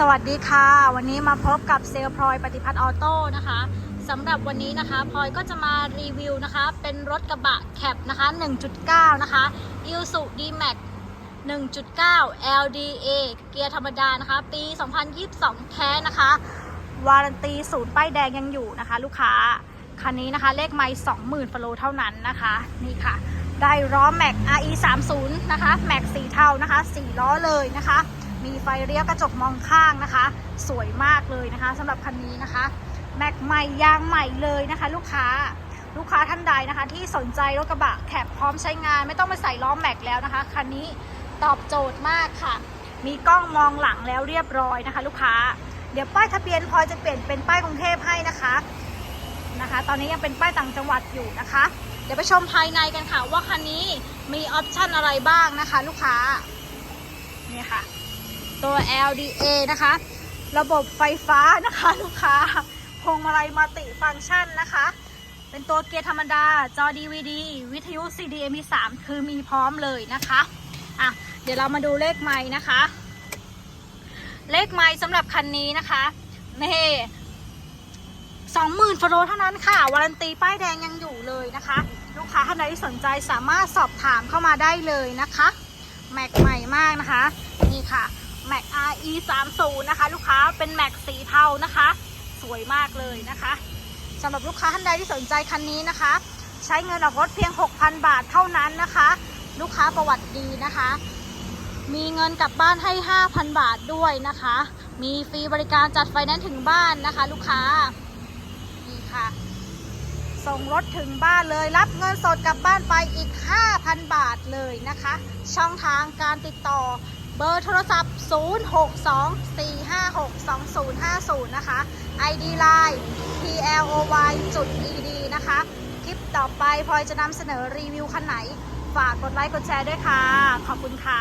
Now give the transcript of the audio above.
สวัสดีค่ะ วันนี้มาพบกับเซลพลอยปฏิพัฒน์ออโต้นะคะสำหรับวันนี้นะคะพลอยก็จะมารีวิวนะคะ เป็นรถกระบะแคปนะคะ 1.9 นะคะ i s u D-Max 1.9 LDA เกียร์ธรรมดานะคะ ปี 2022 แท้นะคะ วารันตีศูนย์ป้ายแดงยังอยู่นะคะ ลูกค้า คันนี้นะคะ เลขไม่20,000ฟโลเท่านั้นนะคะ นี่ค่ะ ได้ล้อแม็ก RE 3 0นะคะ แม็กสีเทานะคะ 4 ล้อเลยนะคะ มีไฟเลี้ยวกระจกมองข้างนะคะ สวยมากเลยนะคะสำหรับคันนี้นะคะ แม็กใหม่ยางใหม่เลยนะคะ ลูกค้าลูกค้าท่านใดนะคะ ที่สนใจรถกระบะแคปพร้อมใช้งาน ไม่ต้องไปใส่ล้อแม็กแล้วนะคะคันนี้ตอบโจทย์มากค่ะ มีกล้องมองหลังแล้วเรียบร้อยนะคะ ลูกค้า เดี๋ยวป้ายทะเบียนพลอยจะเปลี่ยนเป็นป้ายกรุงเทพให้นะคะนะคะ ตอนนี้ยังเป็นป้ายต่างจังหวัดอยู่นะคะ เดี๋ยวไปชมภายในกันค่ะว่าคันนี้มีออปชั่นอะไรบ้างนะคะ ลูกค้านี่ค่ะ ตัว LDA นะคะ ระบบไฟฟ้านะคะลูกค้าพวงมาลัยมัลติฟังก์ชันนะคะ เป็นตัวเกียร์ธรรมดา จอ DVD วิทยุ CD MP3 คือมีพร้อมเลยนะคะอะเดี๋ยวเรามาดูเลขไม้นะคะ เลขไม้สำหรับคันนี้นะคะนี่สองหมื่นฟโลเท่านั้นค่ะ วารันตีป้ายแดงยังอยู่เลยนะคะ ลูกค้าท่านใดที่สนใจสามารถสอบถามเข้ามาได้เลยนะคะ แม็กใหม่มากนะคะ นี่ค่ะ แม็ก RE 3 0นะคะ ลูกค้าเป็นแม็กสีเทานะคะ สวยมากเลยนะคะสำหรับลูกค้าท่านใดที่สนใจคันนี้นะคะ ใช้เงินออกรถเพียง 6,000 บาทเท่านั้นนะคะ ลูกค้าประวัติดีนะคะ มีเงินกลับบ้านให้ 5,000 บาทด้วยนะคะ มีฟรีบริการจัดไฟแนนซ์ถึงบ้านนะคะ ลูกค้านี่ค่ะส่งรถถึงบ้านเลยรับเงินสดกลับบ้านไปอีก 5,000 บาทเลยนะคะ ช่องทางการติดต่อ เบอร์โทรศัพท์ 0624562050 นะคะ ID Line PLOY จุด ED นะคะ คลิปต่อไปพลอยจะนำเสนอรีวิวคันไหน ฝากกดไลค์กดแชร์ด้วยค่ะ ขอบคุณค่ะ